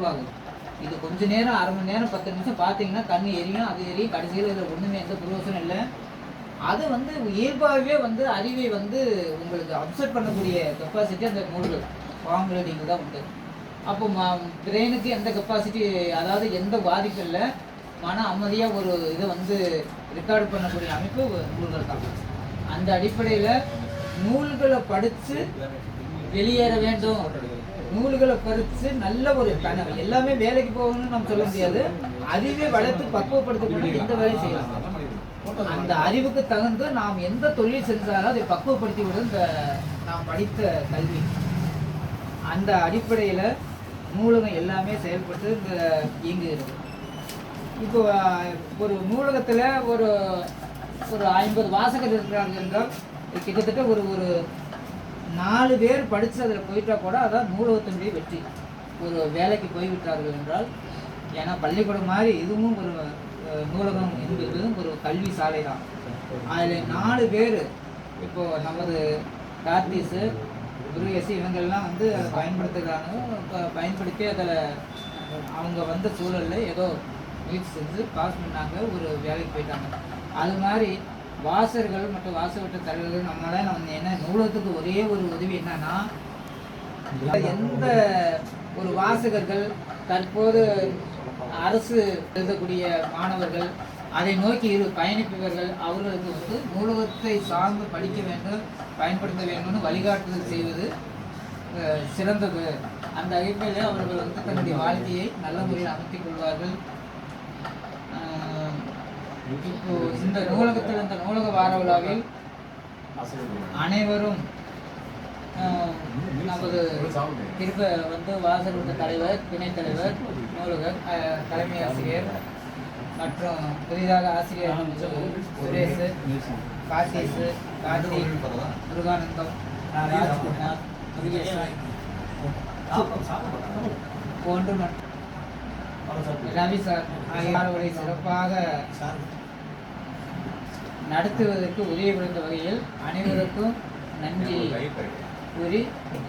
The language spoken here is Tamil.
உருவாகுது இது கொஞ்ச நேரம் அரை மணி நேரம் பத்து நிமிஷம் பார்த்தீங்கன்னா கண் எரியும். அது எரியும். கடைசியில் இதில் ஒன்றுமே எந்த புரோசனம் இல்லை. அது வந்து இயல்பாகவே வந்து அறிவை வந்து உங்களுக்கு அப்செட் பண்ணக்கூடிய கெப்பாசிட்டி அந்த நூல்கள் ஃபார்ம் நீங்கள் தான் உண்டு. அப்போ பிரெயினுக்கு எந்த கெப்பாசிட்டி அதாவது எந்த பாதிப்பு இல்லை. மன அமைதியாக ஒரு இதை வந்து ரெக்கார்டு பண்ணக்கூடிய அமைப்பு நூல்கள் தான் அந்த அடிப்படையில் நூல்களை படித்து வெளியேற வேண்டும். நூல்களை பறித்து நல்ல ஒரு கனவு எல்லாமே வேலைக்கு போகணும்னு நம்ம சொல்ல முடியாது. அறிவை வளர்த்து பக்குவப்படுத்தக்கூடிய எந்த வேலையும் செய்யலாம். அந்த அறிவுக்கு தகுந்து நாம் எந்த தொழில் செஞ்சாலும் அதை பக்குவப்படுத்தி விடும் இந்த நாம் படித்த கல்வி. அந்த அடிப்படையில் நூலகம் எல்லாமே செயல்பட்டு இந்த இயங்குகிறது. இப்போ ஒரு நூலகத்தில் ஒரு ஒரு ஐம்பது வாசகர் இருக்கிறாங்க என்றால் கிட்டத்தட்ட ஒரு ஒரு நாலு பேர் படித்து அதில் போயிட்டால் கூட அதான் நூலகத்தினுடைய வெற்றி. ஒரு வேலைக்கு போய்விட்டார்கள் என்றால் ஏன்னா பள்ளிக்கூடம் மாதிரி இதுவும் ஒரு நூலகம் என்பதும் ஒரு கல்வி சாலை தான் அதில் நாலு பேர் இப்போது நமது கார்த்திஸு குருஎஸ்சி இவங்கெல்லாம் வந்து அதை பயன்படுத்துகிறாங்க. ப- பயன்படுத்தி அதில் அவங்க வந்த சூழலில் ஏதோ முயற்சி செஞ்சு பாஸ் பண்ணாங்க ஒரு வேலைக்கு போயிட்டாங்க. அது மாதிரி வாசர்கள் மற்றும் வாசகட்ட தலைவர்கள் நம்மளால நம்ம என்ன நூலகத்துக்கு ஒரே ஒரு உதவி என்னன்னா எந்த ஒரு வாசகர்கள் தற்போது அரசு எழுதக்கூடிய மாணவர்கள் அதை நோக்கி இரு பயணிப்பவர்கள் அவர்களுக்கு வந்து நூலகத்தை சார்ந்து படிக்க வேண்டும் பயன்படுத்த வேண்டும்னு வழிகாட்டுதல் செய்வது சிறந்தது. அந்த அடிப்படையில் அவர்கள் வந்து தன்னுடைய வாழ்க்கையை நல்ல முறையில் அமைத்துக் கொள்வார்கள். இப்போ இந்த நூலகத்தில் இந்த நூலக வார விழாவில் அனைவரும் நமது திருப்ப வந்து வாசலுள்ள தலைவர் துணைத் தலைவர் நூலகர் தலைமை ஆசிரியர் மற்றும் புதிதாக ஆசிரியர் சுரேஷ் காசிஸ் கார்த்திக் முருகானந்தம் ராஜ்குமார் போன்று மற்றும் ரவி சார் ஆகியோரை சிறப்பாக நடத்துவதற்கு உதவி புரிந்த வகையில் அனைவருக்கும் நன்றி. கூறி